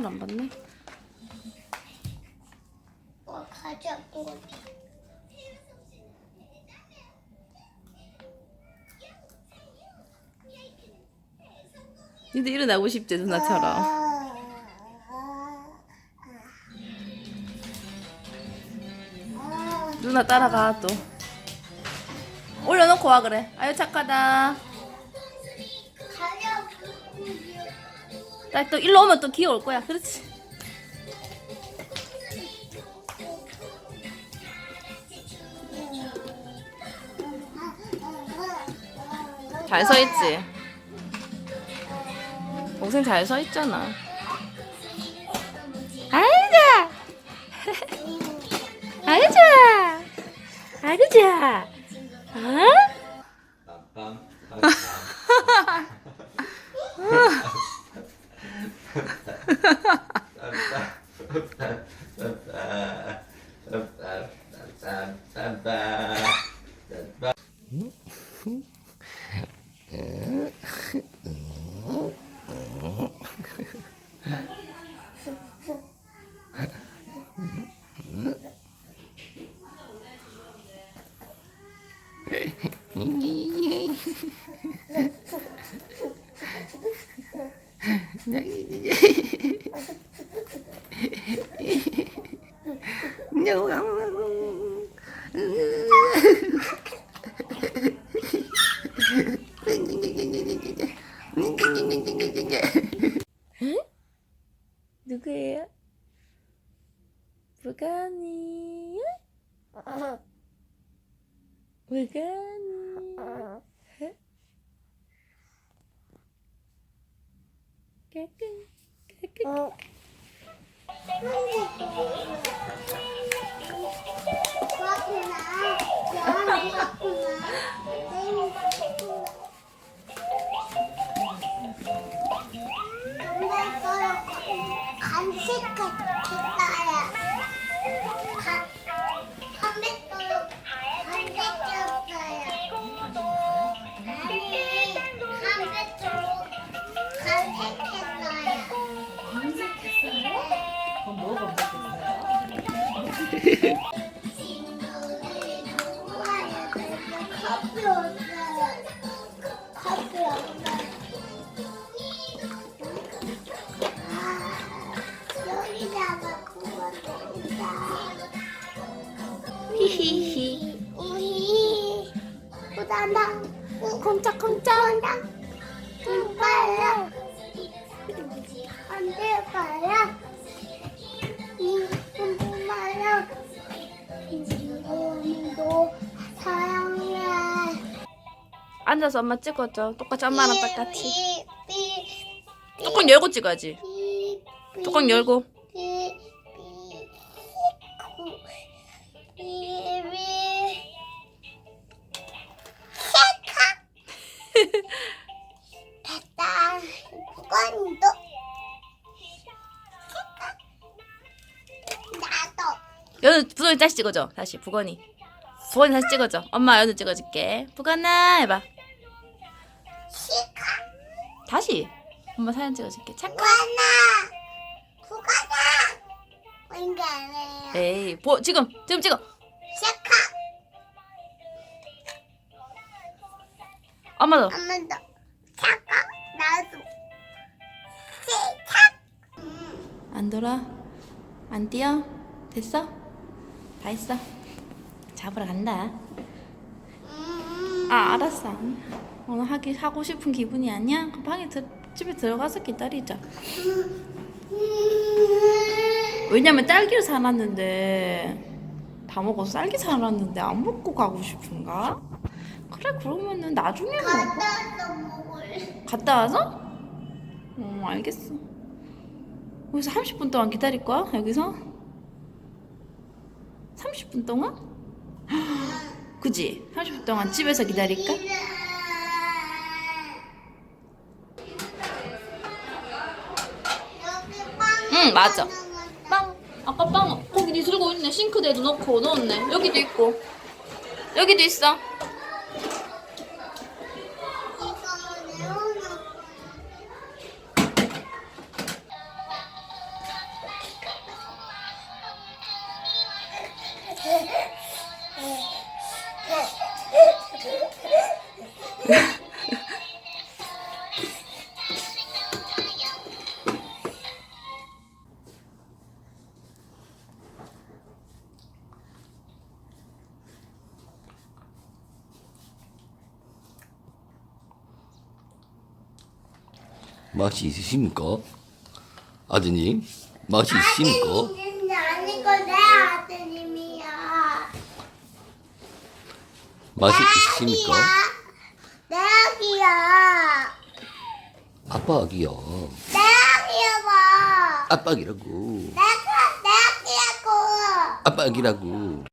전화를 안 받네. 뭐 가져온 거지? 니도 일어나고 싶지 누나처럼. 누나 따라가 또. 올려놓고 와 그래. 아유 착하다. 나 또 일로 오면 또 기어올 거야. 그렇지. 잘 서 있지. 동생 잘 서 있잖아. 아이자. 아이자. 아이자. 어? Yay! 누구예요? 부가니. 부가니. 깨끗. 어. 간식 같았 아. 히히히. 우리 보다나 콩짝콩짝. 빨라 안돼 빨라 사랑해 앉아서 엄마 찍어줘. 똑같이 엄마랑 똑같이. 뚜껑 열고 찍어야지. 뚜껑 열고. 됐다. 이건도 연우 부건이 다시 찍어줘. 다시 부건이. 부건이 다시 찍어줘. 엄마 연우 찍어줄게. 부건아 해봐. 시카 다시. 엄마 사진 찍어줄게. 착. 구가나 구가나 이게 아니에요. 에이, 보 지금 지금 찍어. 시카 엄마도. 한번 더. 시카 나도 시카 안 돌아? 안 뛰어? 됐어? 다 했어. 잡으러 간다. 아 알았어. 오늘 하기 하고 싶은 기분이 아니야? 그럼 방에 들, 집에 들어가서 기다리자. 왜냐면 딸기를 사놨는데 다 먹어서 딸기 사놨는데 안 먹고 가고 싶은가? 그래 그러면은 나중에 먹어. 갔다 먹을. 갔다 와서? 어 알겠어. 여기서 30분 동안 기다릴 거야? 여기서? 30분 동안? 그지? 30분 동안 집에서 기다릴까? 응, 맞아. 빵! 아까 빵 거기 니 들고 있네 싱크대에도 넣고 넣었네 여기도 있고 여기도 있어 맛이 있으십니까? 아드님, 맛이 있으십니까? 아니고 내 아드님이야. 맛이 있으십니까? 내 아기야. 아빠 아기야. 내 아기야 봐. 아빠 아기라고. 내가 내 아기야고. 아빠 아기라고.